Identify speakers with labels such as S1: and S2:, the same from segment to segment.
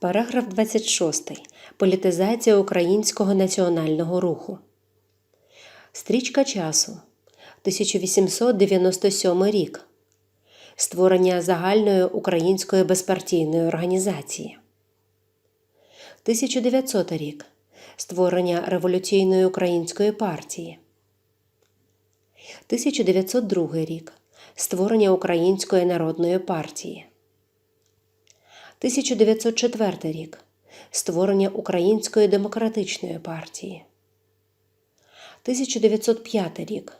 S1: Параграф 26. Політизація українського національного руху. Стрічка часу. 1897 рік. Створення загальної української безпартійної організації. 1900 рік. Створення революційної української партії. 1902 рік. Створення Української народної партії. 1904 рік. Створення Української демократичної партії. 1905 рік.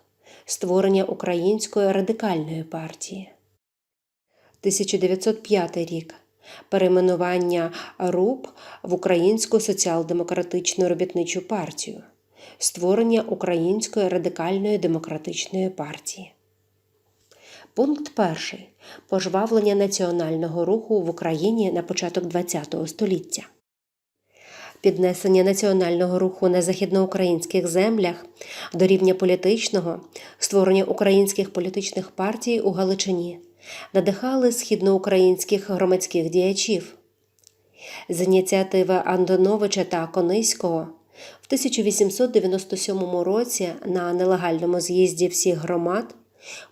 S1: Створення Української радикальної партії. 1905 рік. Перейменування РУП в Українську соціал-демократичну робітничу партію. Створення Української радикальної демократичної партії. Пункт 1. Пожвавлення національного руху в Україні на початок ХХ століття. Піднесення національного руху на західноукраїнських землях до рівня політичного, створення українських політичних партій у Галичині надихали східноукраїнських громадських діячів. З ініціативи Андоновича та Кониського в 1897 році на нелегальному з'їзді всіх громад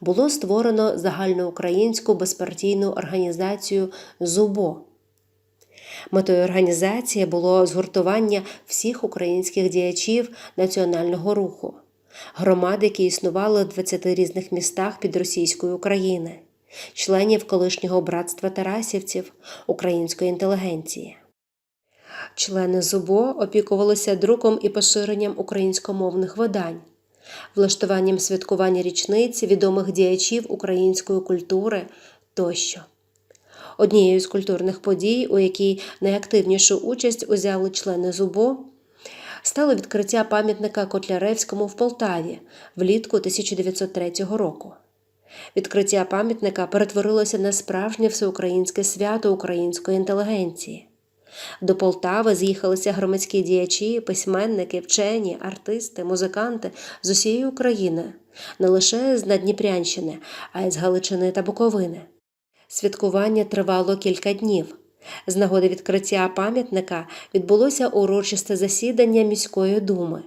S1: було створено загальноукраїнську безпартійну організацію ЗУБО. Метою організації було згуртування всіх українських діячів національного руху, громад, які існували в 20 різних містах під Російською України, членів колишнього братства Тарасівців української інтелігенції. Члени ЗУБО опікувалися друком і поширенням українськомовних видань, влаштуванням святкування річниці відомих діячів української культури тощо. Однією з культурних подій, у якій найактивнішу участь узяли члени ЗУБО, стало відкриття пам'ятника Котляревському в Полтаві влітку 1903 року. Відкриття пам'ятника перетворилося на справжнє всеукраїнське свято української інтелігенції. До Полтави з'їхалися громадські діячі, письменники, вчені, артисти, музиканти з усієї України, не лише з Надніпрянщини, а й з Галичини та Буковини. Святкування тривало кілька днів. З нагоди відкриття пам'ятника відбулося урочисте засідання міської думи,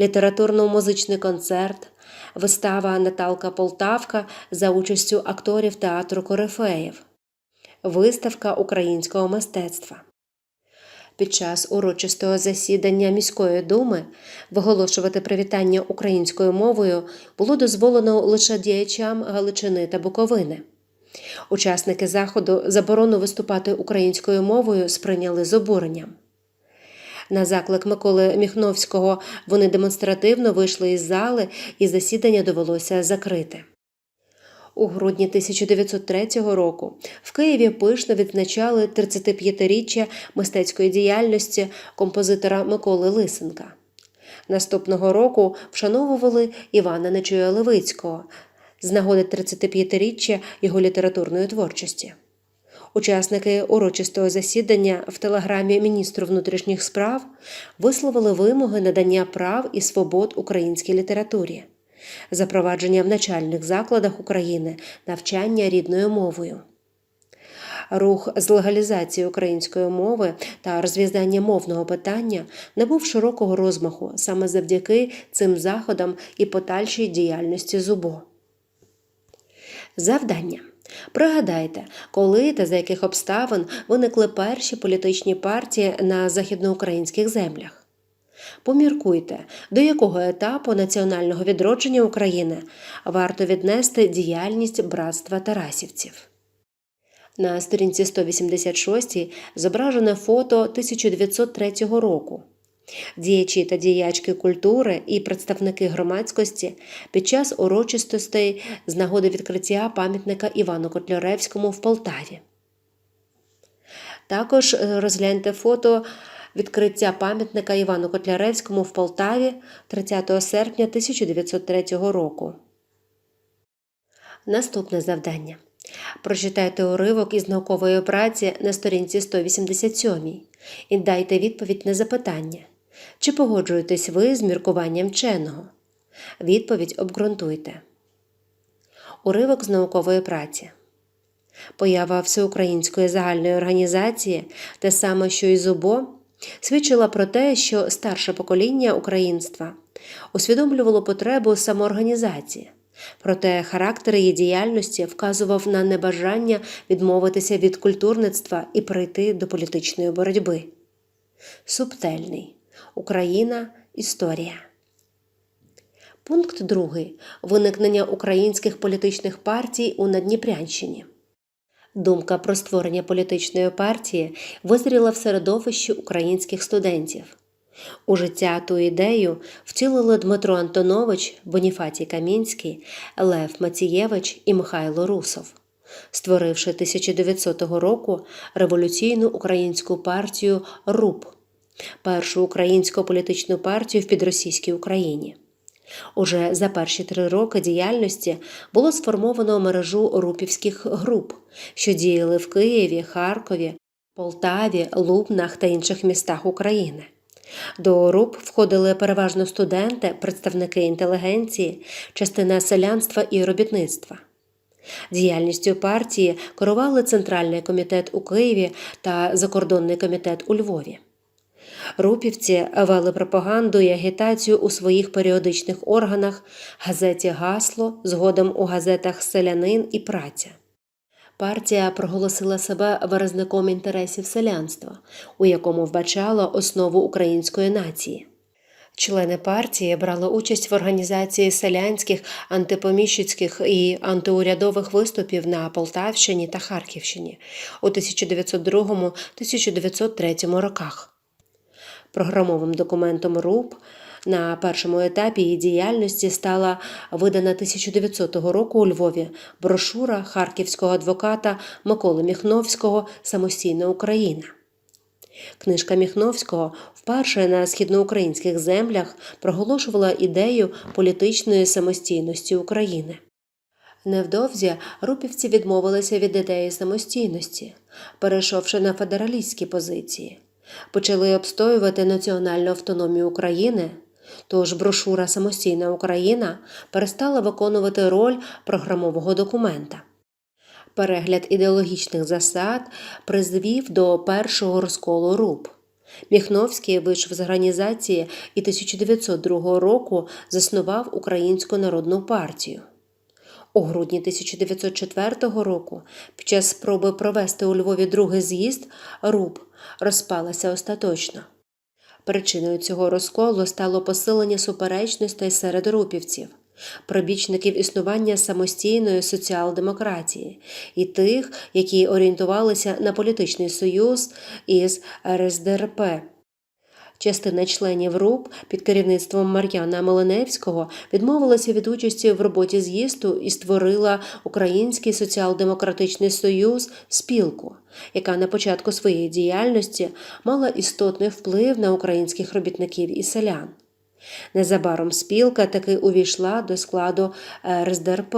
S1: літературно-музичний концерт, вистава Наталка Полтавка за участю акторів театру Корифеїв, виставка українського мистецтва. Під час урочистого засідання міської думи виголошувати привітання українською мовою було дозволено лише діячам Галичини та Буковини. Учасники заходу заборону виступати українською мовою сприйняли з обуренням. На заклик Миколи Міхновського вони демонстративно вийшли із зали, і засідання довелося закрити. У грудні 1903 року в Києві пишно відзначали 35-річчя мистецької діяльності композитора Миколи Лисенка. Наступного року вшановували Івана Нечуя Левицького з нагоди 35-річчя його літературної творчості. Учасники урочистого засідання в телеграмі міністру внутрішніх справ висловили вимоги надання прав і свобод українській літературі, запровадження в начальних закладах України навчання рідною мовою. Рух з легалізації української мови та розв'язання мовного питання набув широкого розмаху саме завдяки цим заходам і подальшій діяльності ЗУБО. Завдання. Пригадайте, коли та за яких обставин виникли перші політичні партії на західноукраїнських землях. Поміркуйте, до якого етапу національного відродження України варто віднести діяльність братства Тарасівців. На сторінці 186 зображене фото 1903 року. Діячі та діячки культури і представники громадськості під час урочистостей з нагоди відкриття пам'ятника Івану Котляревському в Полтаві. Також розгляньте фото відкриття пам'ятника Івану Котляревському в Полтаві 30 серпня 1903 року. Наступне завдання. Прочитайте уривок із наукової праці на сторінці 187 і дайте відповідь на запитання. Чи погоджуєтесь ви з міркуванням вченого? Відповідь обґрунтуйте. Уривок з наукової праці. Поява всеукраїнської загальної організації, те саме, що й ЗУБО, свідчила про те, що старше покоління українства усвідомлювало потребу самоорганізації. Проте характер її діяльності вказував на небажання відмовитися від культурництва і прийти до політичної боротьби. Субтельний Україна Історія. Пункт 2. Виникнення українських політичних партій у Надніпрянщині. Думка про створення політичної партії визріла в середовищі українських студентів. У життя ту ідею втілили Дмитро Антонович, Боніфатій Камінський, Лев Мацієвич і Михайло Русов, створивши 1900 року революційну українську партію РУП, першу українську політичну партію в підросійській Україні. Уже за перші три роки діяльності було сформовано мережу рупівських груп, що діяли в Києві, Харкові, Полтаві, Лубнах та інших містах України. До РУП входили переважно студенти, представники інтелігенції, частина селянства і робітництва. Діяльністю партії керували Центральний комітет у Києві та Закордонний комітет у Львові. Рупівці вели пропаганду і агітацію у своїх періодичних органах, газеті Гасло, згодом у газетах Селянин і Праця. Партія проголосила себе виразником інтересів селянства, у якому вбачала основу української нації. Члени партії брали участь в організації селянських, антипоміщицьких і антиурядових виступів на Полтавщині та Харківщині у 1902-1903 роках. Програмовим документом РУП на першому етапі її діяльності стала видана 1900 року у Львові брошура харківського адвоката Миколи Міхновського Самостійна Україна. Книжка Міхновського вперше на східноукраїнських землях проголошувала ідею політичної самостійності України. Невдовзі рупівці відмовилися від ідеї самостійності, перейшовши на федералістські позиції почали обстоювати національну автономію України, тож брошура Самостійна Україна перестала виконувати роль програмового документа. Перегляд ідеологічних засад призвів до першого розколу РУП. Міхновський вийшов з організації і 1902 року заснував Українську народну партію. У грудні 1904 року, під час спроби провести у Львові другий з'їзд, РУП розпалася остаточно. Причиною цього розколу стало посилення суперечностей серед рупівців, пробічників існування самостійної соціал-демократії і тих, які орієнтувалися на політичний союз із РСДРП. Частина членів РУП під керівництвом Мар'яна Милиневського відмовилася від участі в роботі з'їзду і створила Український соціал-демократичний союз спілку, яка на початку своєї діяльності мала істотний вплив на українських робітників і селян. Незабаром спілка таки увійшла до складу РСДРП.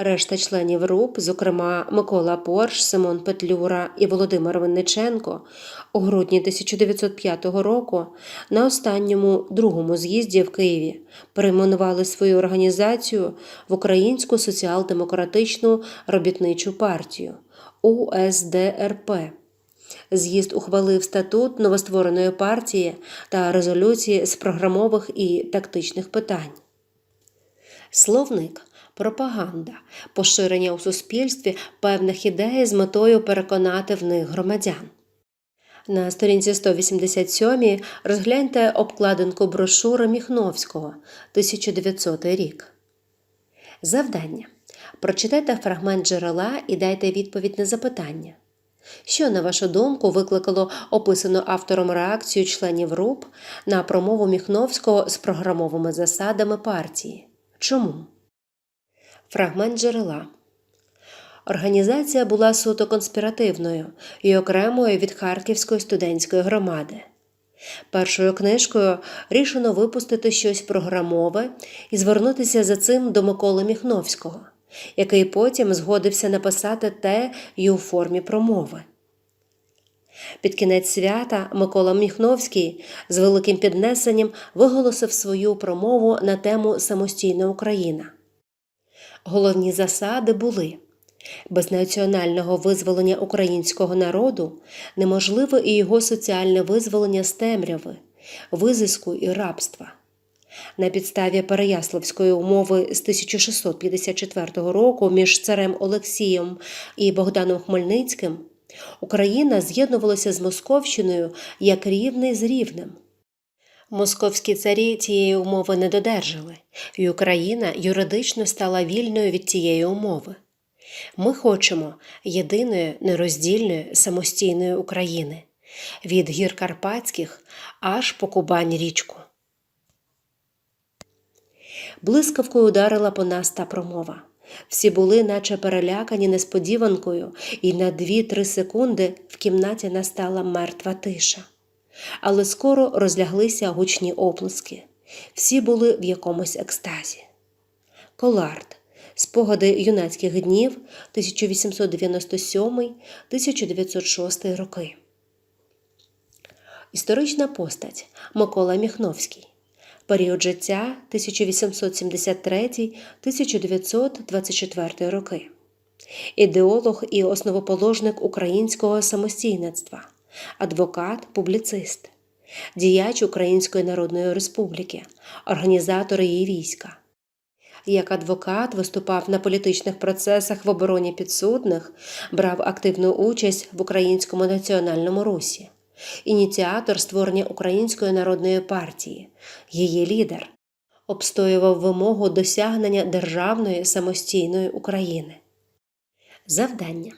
S1: Решта членів РУП, зокрема Микола Порш, Симон Петлюра і Володимир Винниченко, у грудні 1905 року на останньому другому з'їзді в Києві перейменували свою організацію в Українську соціал-демократичну робітничу партію УСДРП. З'їзд ухвалив статут новоствореної партії та резолюції з програмових і тактичних питань. Словник пропаганда, поширення у суспільстві певних ідей з метою переконати в них громадян. На сторінці 187 розгляньте обкладинку брошури Міхновського 1900 рік. Завдання. Прочитайте фрагмент джерела і дайте відповідь на запитання. Що, на вашу думку, викликало описану автором реакцію членів РУП на промову Міхновського з програмовими засадами партії? Чому? Фрагмент джерела. Організація була суто конспіративною і окремою від Харківської студентської громади. Першою книжкою рішено випустити щось програмове і звернутися за цим до Миколи Міхновського, який потім згодився написати те й у формі промови. Під кінець свята Микола Міхновський з великим піднесенням виголосив свою промову на тему Самостійна Україна. Головні засади були Без національного визволення українського народу неможливо і його соціальне визволення з темряви, визиску і рабства. На підставі Переяславської умови з 1654 року між царем Олексієм і Богданом Хмельницьким Україна з'єднувалася з Московщиною як рівний з рівнем. Московські царі цієї умови не додержали, і Україна юридично стала вільною від цієї умови. Ми хочемо єдиної нероздільної самостійної України від гір Карпатських аж по Кубань річку. Блискавкою ударила по нас та промова. Всі були, наче перелякані несподіванкою, і на дві-три секунди в кімнаті настала мертва тиша. Але скоро розляглися гучні оплески. Всі були в якомусь екстазі. Колард. Спогади юнацьких днів 1897-1906 роки. Історична постать Микола Міхновський. Період життя 1873-1924 роки. Ідеолог і основоположник українського самостійництва, адвокат, публіцист, діяч Української Народної Республіки, організатор її війська. Як адвокат виступав на політичних процесах в обороні підсудних, брав активну участь в українському національному русі ініціатор створення Української народної партії, її лідер, обстоював вимогу досягнення державної самостійної України. Завдання.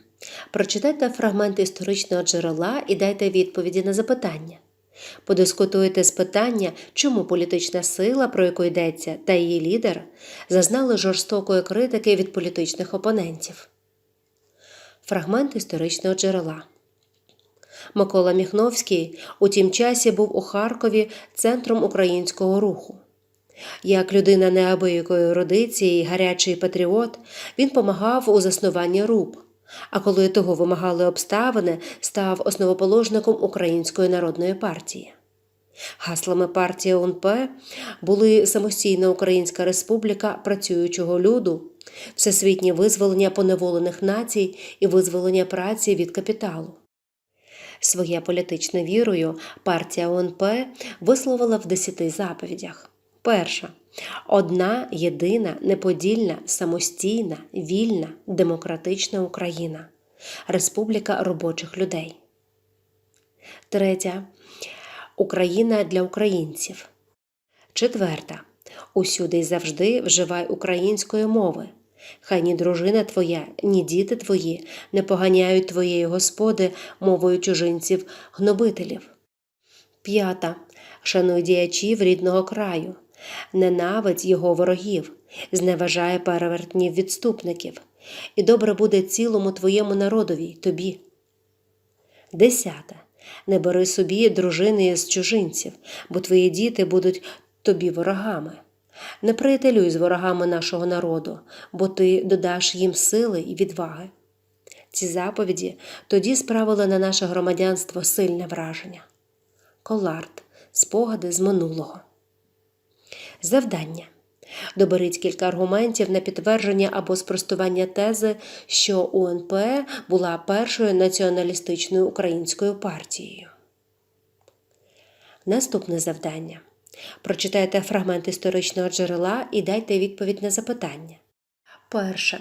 S1: Прочитайте фрагмент історичного джерела і дайте відповіді на запитання. Подискутуйте з питання, чому політична сила, про яку йдеться, та її лідер зазнали жорстокої критики від політичних опонентів. Фрагмент історичного джерела. Микола Міхновський у тім часі був у Харкові центром українського руху. Як людина неабиякої ерудиції і гарячий патріот, він помагав у заснуванні РУП, а коли того вимагали обставини, став основоположником Української народної партії. Гаслами партії УНП були самостійна Українська Республіка працюючого люду, всесвітнє визволення поневолених націй і визволення праці від капіталу. Своє політичне вірою партія ОНП висловила в десяти заповідях. Перша одна єдина, неподільна, самостійна, вільна, демократична Україна, Республіка робочих людей. Третя Україна для українців. Четверта. Усюди й завжди вживай української мови. Хай ні дружина твоя, ні діти твої не поганяють твоєї господи мовою чужинців гнобителів. П'ята. Шануй діячів рідного краю, ненавидь його ворогів, зневажає перевертнів відступників, і добре буде цілому твоєму народові тобі. Десята. Не бери собі дружини з чужинців, бо твої діти будуть тобі ворогами. Не приятелюй з ворогами нашого народу, бо ти додаш їм сили і відваги. Ці заповіді тоді справили на наше громадянство сильне враження. Колард. Спогади з минулого. Завдання. Доберіть кілька аргументів на підтвердження або спростування тези, що УНП була першою націоналістичною українською партією. Наступне завдання. Прочитайте фрагмент історичного джерела і дайте відповідь на запитання. Перше.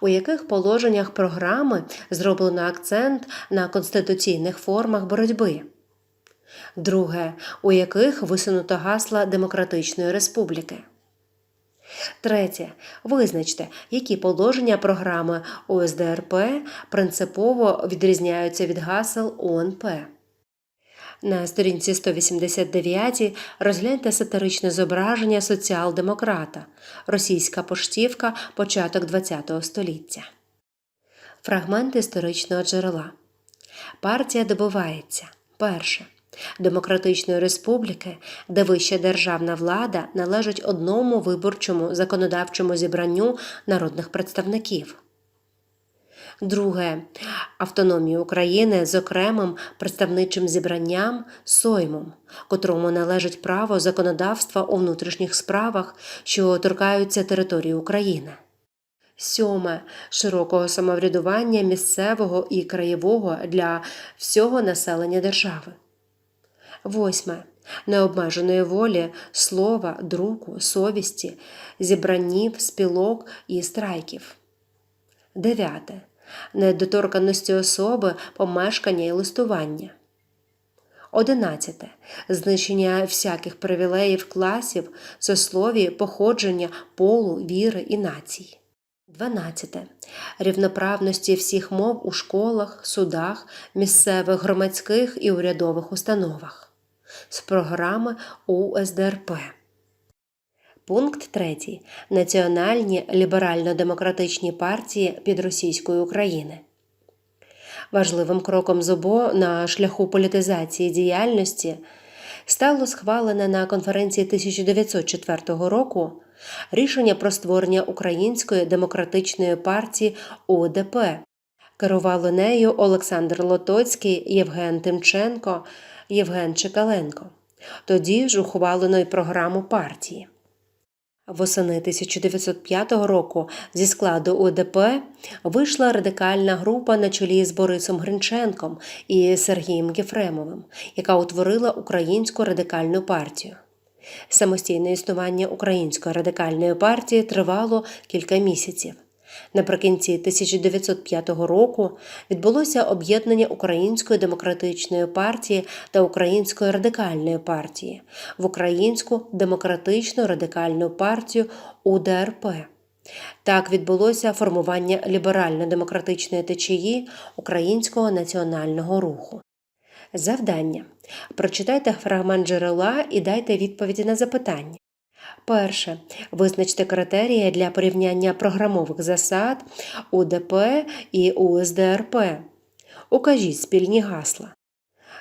S1: У яких положеннях програми зроблено акцент на конституційних формах боротьби? Друге. У яких висунуто гасла Демократичної Республіки? Третє. Визначте, які положення програми ОСДРП принципово відрізняються від гасел УНП. На сторінці 189 розгляньте сатиричне зображення соціал-демократа, російська поштівка, початок ХХ століття. Фрагмент історичного джерела. Партія добивається перше. Демократичної республіки, де вища державна влада належить одному виборчому законодавчому зібранню народних представників. Друге автономію України з окремим представничим зібранням Соймом, котрому належить право законодавства у внутрішніх справах, що торкаються території України. Сьоме широкого самоврядування місцевого і краєвого для всього населення держави. Восьме необмеженої волі, слова, друку, совісті, зібранів, спілок і страйків. Дев'яте недоторканості особи, помешкання і листування. Одинадцяте знищення всяких привілеїв класів, сословій, походження, полу, віри і націй. 12. Рівноправності всіх мов у школах, судах, місцевих громадських і урядових установах. З програми УСДРП. Пункт 3. Національні ліберально-демократичні партії під Російської України. Важливим кроком ЗОБО на шляху політизації діяльності стало схвалене на конференції 1904 року рішення про створення Української демократичної партії УДП. Керували нею Олександр Лотоцький, Євген Тимченко, Євген Чекаленко. Тоді ж ухвалено й програму партії. Восени 1905 року зі складу УДП вийшла радикальна група на чолі з Борисом Гринченком і Сергієм Єфремовим, яка утворила Українську радикальну партію. Самостійне існування Української радикальної партії тривало кілька місяців. Наприкінці 1905 року відбулося об'єднання Української демократичної партії та Української радикальної партії в Українську демократичну радикальну партію УДРП. Так відбулося формування ліберально-демократичної течії Українського національного руху. Завдання. Прочитайте фрагмент джерела і дайте відповіді на запитання. Перше. Визначте критерії для порівняння програмових засад УДП і УСДРП. Укажіть спільні гасла.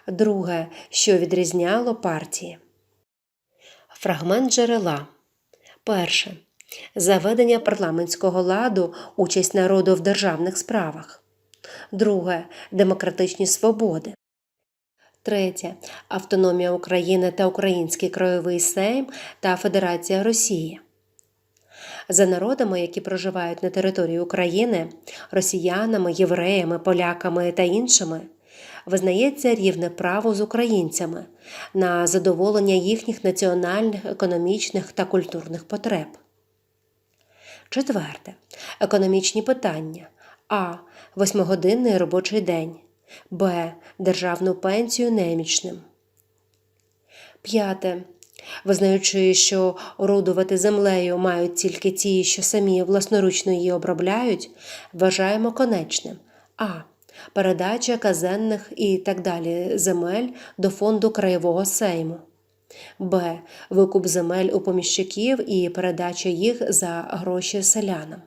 S1: Друге. Що відрізняло партії. Фрагмент джерела. Перше. Заведення парламентського ладу, участь народу в державних справах. Друге. Демократичні свободи. Третє автономія України та Український краєвий Сейм та Федерація Росії. За народами, які проживають на території України, росіянами, євреями, поляками та іншими, визнається рівне право з українцями на задоволення їхніх національних, економічних та культурних потреб. Четверте. Економічні питання. А. Восьмигодинний робочий день. Б. Державну пенсію немічним. П'яте. Визнаючи, що орудувати землею мають тільки ті, що самі власноручно її обробляють, вважаємо конечним а. Передача казенних і так далі земель до фонду краєвого сейму. Б. Викуп земель у поміщиків і передача їх за гроші селянам.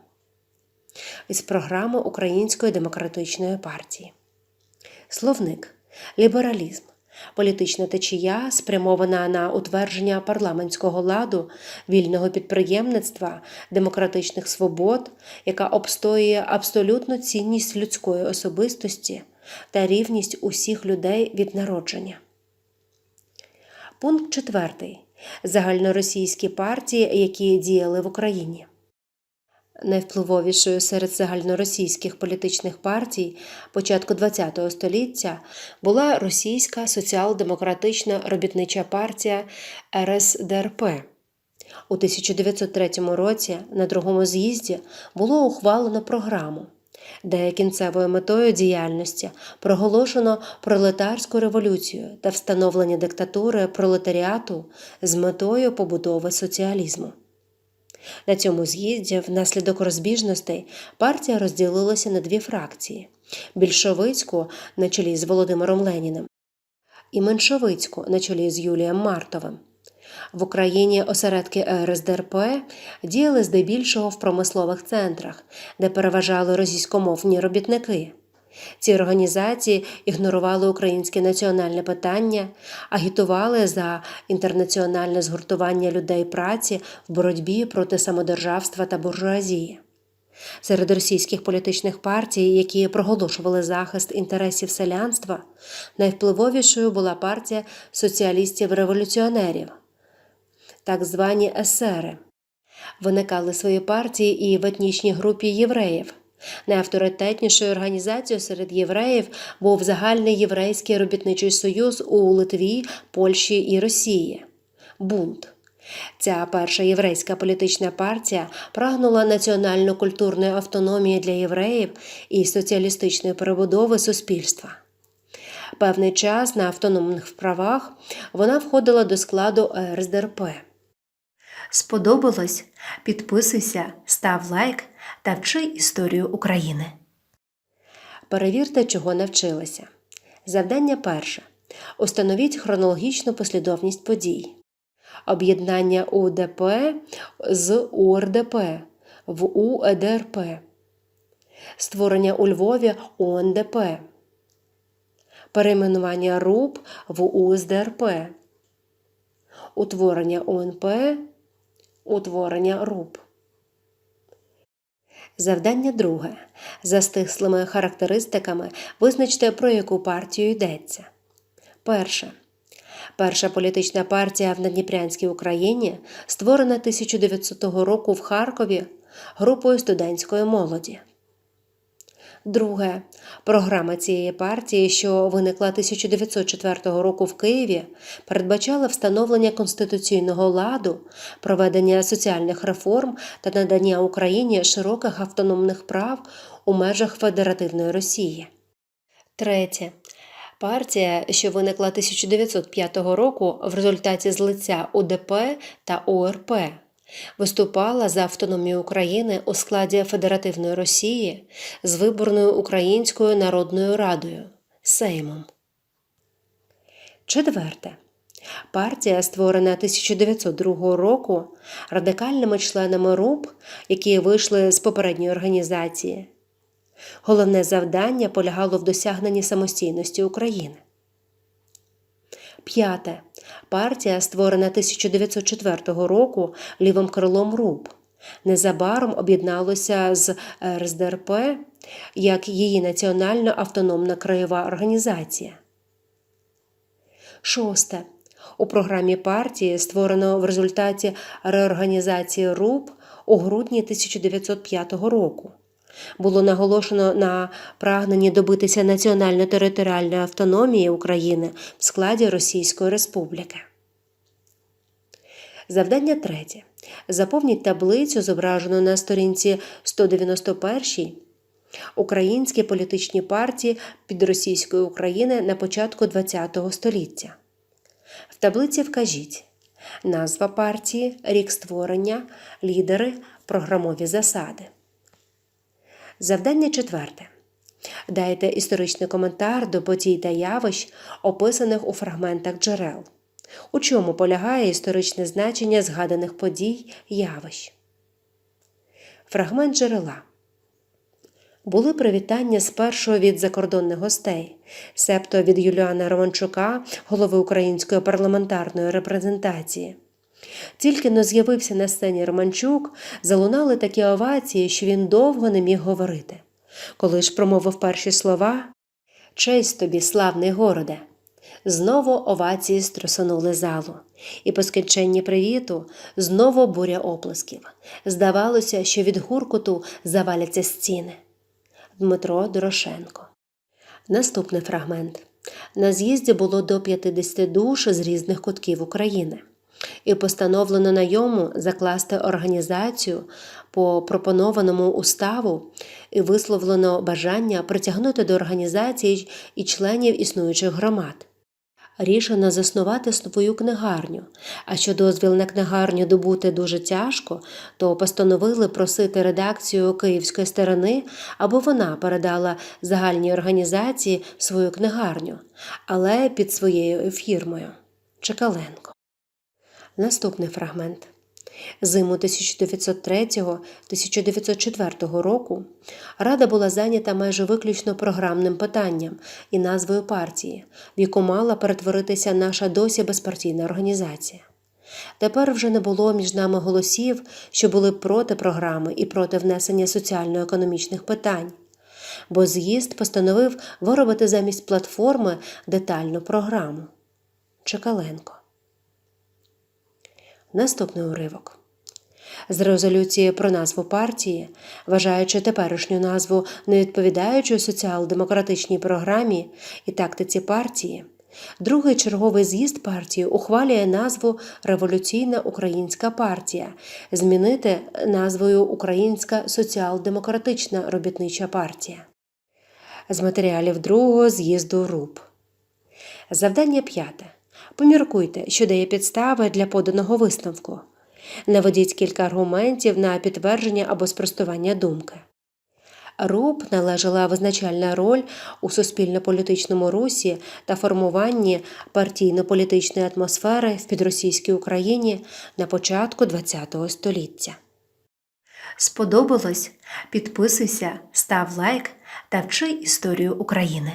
S1: Із програми Української демократичної партії. Словник лібералізм. Політична течія спрямована на утвердження парламентського ладу, вільного підприємництва, демократичних свобод, яка обстоює абсолютну цінність людської особистості та рівність усіх людей від народження. Пункт 4. Загальноросійські партії, які діяли в Україні. Найвпливовішою серед загальноросійських політичних партій початку ХХ століття була Російська соціал-демократична робітнича партія РСДРП. У 1903 році на другому з'їзді було ухвалено програму, де кінцевою метою діяльності проголошено пролетарську революцію та встановлення диктатури пролетаріату з метою побудови соціалізму. На цьому з'їзді, внаслідок розбіжностей, партія розділилася на дві фракції: більшовицьку на чолі з Володимиром Леніним і меншовицьку на чолі з Юлієм Мартовим. В Україні осередки РСДРП діяли здебільшого в промислових центрах, де переважали російськомовні робітники. Ці організації ігнорували українське національне питання, агітували за інтернаціональне згуртування людей праці в боротьбі проти самодержавства та буржуазії. Серед російських політичних партій, які проголошували захист інтересів селянства, найвпливовішою була партія соціалістів-революціонерів, так звані есери. Виникали свої партії і в етнічній групі євреїв. Найавторитетнішою організацією серед євреїв був загальний єврейський робітничий союз у Литві, Польщі і Росії. Бунт. Ця перша єврейська політична партія прагнула національно-культурної автономії для євреїв і соціалістичної перебудови суспільства. Певний час на автономних правах вона входила до складу РСДРП. Сподобалось? Підписуйся, став лайк та вчи історію України. Перевірте, чого навчилися. Завдання перше. Установіть хронологічну послідовність подій. Об'єднання УДП з УРДП в УЕДРП. Створення у Львові ОНДП. Перейменування РУП в УСДРП. Утворення ОНП. Утворення РУП. Завдання друге. За стислими характеристиками визначте, про яку партію йдеться. Перше. Перша політична партія в Надніпрянській Україні створена 1900 року в Харкові групою студентської молоді. Друге. Програма цієї партії, що виникла 1904 року в Києві, передбачала встановлення конституційного ладу, проведення соціальних реформ та надання Україні широких автономних прав у межах Федеративної Росії. Третє. Партія, що виникла 1905 року в результаті злиття УДП та ОРП, виступала за автономію України у складі Федеративної Росії з виборною Українською Народною Радою Сеймом. Четверте. Партія, створена 1902 року радикальними членами РУП, які вийшли з попередньої організації. Головне завдання полягало в досягненні самостійності України. П'яте. Партія, створена 1904 року лівим крилом РУП, незабаром об'єдналася з РСДРП як її національна автономна краєва організація. Шосте. У програмі партії, створено в результаті реорганізації РУП у грудні 1905 року було наголошено на прагненні добитися національно-територіальної автономії України в складі Російської Республіки. Завдання третє. Заповніть таблицю, зображену на сторінці 191 Українські політичні партії під Російської України на початку ХХ століття. В таблиці вкажіть назва партії, рік створення, лідери, програмові засади. Завдання четверте. Дайте історичний коментар до подій та явищ, описаних у фрагментах джерел. У чому полягає історичне значення згаданих подій явищ? Фрагмент джерела. Були привітання спершу від закордонних гостей, себто від Юліана Романчука, голови української парламентарної репрезентації. Тільки но з'явився на сцені Романчук, залунали такі овації, що він довго не міг говорити. Коли ж промовив перші слова Честь тобі, славний городе! Знову овації струсонули залу, і по скінченні привіту знову буря оплесків. Здавалося, що від гуркоту заваляться стіни. Дмитро Дорошенко. Наступний фрагмент. На з'їзді було до 50 душ з різних кутків України і постановлено на йому закласти організацію по пропонованому уставу і висловлено бажання притягнути до організації і членів існуючих громад. Рішено заснувати свою книгарню, а що дозвіл на книгарню добути дуже тяжко, то постановили просити редакцію київської сторони, аби вона передала загальній організації свою книгарню, але під своєю фірмою Чекаленко. Наступний фрагмент. Зиму 1903-1904 року Рада була зайнята майже виключно програмним питанням і назвою партії, в яку мала перетворитися наша досі безпартійна організація. Тепер вже не було між нами голосів, що були проти програми і проти внесення соціально-економічних питань, бо з'їзд постановив виробити замість платформи детальну програму. Чекаленко. Наступний уривок. З резолюції про назву партії, вважаючи теперішню назву невідповідаючою соціал-демократичній програмі і тактиці партії, другий черговий з'їзд партії ухвалює назву Революційна Українська партія, змінити назвою Українська соціал-демократична робітнича партія. З матеріалів другого з'їзду РУП. Завдання п'яте. Поміркуйте, що дає підстави для поданого висновку. Наведіть кілька аргументів на підтвердження або спростування думки. РУП належала визначальна роль у суспільно-політичному русі та формуванні партійно-політичної атмосфери в підросійській Україні на початку ХХ століття. Сподобалось? Підписуйся, став лайк та вчи історію України.